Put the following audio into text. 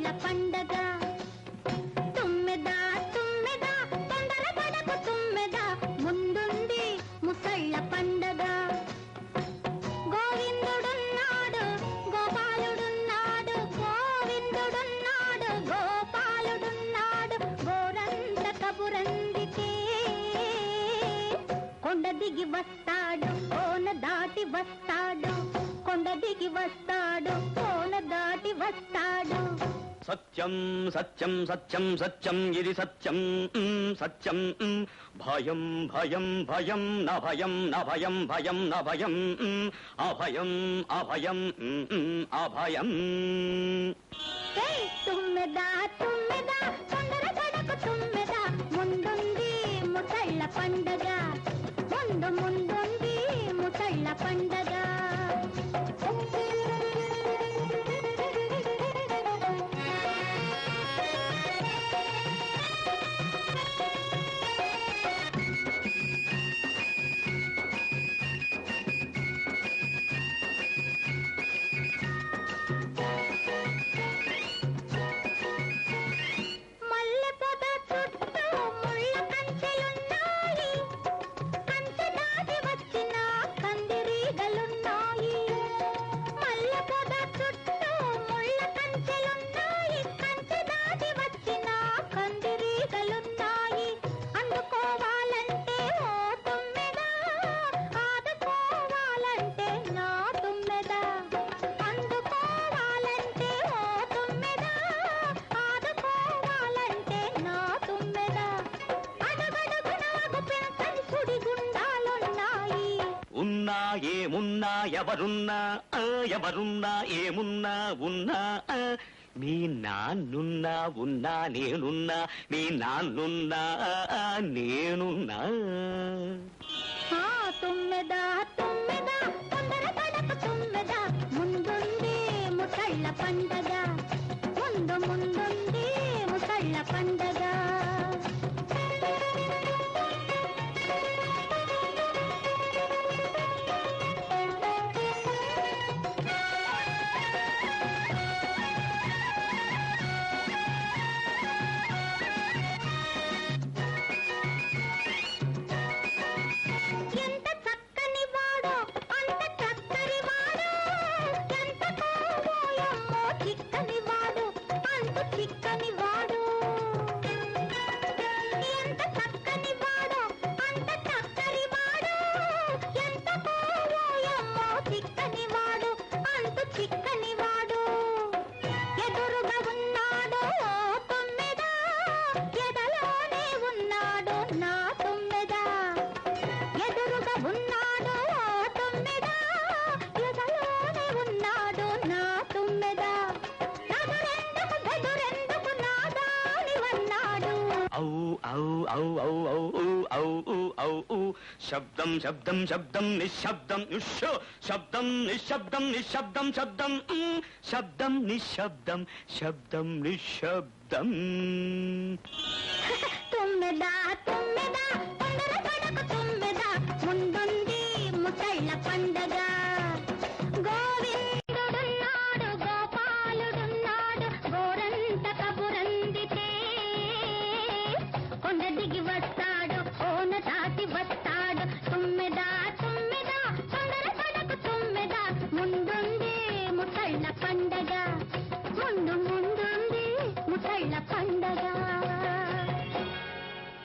తొమ్మిదిళ్ళ పండగ. తుమ్మెదా తుమ్మెదా తొందర పడకు తుమ్మెదా. ముందుంది ముసళ్ళ పండగ. గోవిందుడున్నాడు గోపాలుడున్నాడు గోవిందుడున్నాడు గోపాలుడున్నాడు గోరంత కబురందికే కొండ దిగి వస్తాడు కోన దాటి వస్తాడు. కొండ దిగి వస్తాడు కోన దాటి వస్తాడు. సత్యం సత్యం సత్యం సత్యం ఇది సత్యం సత్యం భయం భయం భయం న భయం న భయం భయం న భయం అభయం అభయం అభయం తుమ్మెదా తుమ్మెదా ముందుంది ముసళ్ళ పండ ఉన్నా ఏమున్నా ఎవరున్నా ఎవరున్నా ఏమున్నా ఉన్నా మీ నాన్నున్నా ఉన్నా నేనున్నా మీ నాన్నున్నా నేనున్నా. తొమ్మిదా Богу शब्दम शब्दम शब्दम निशब्दम शब्दम निशब्दम निशब्दम शब्दम शब्दम निशब्दम शब्दम निशब्दम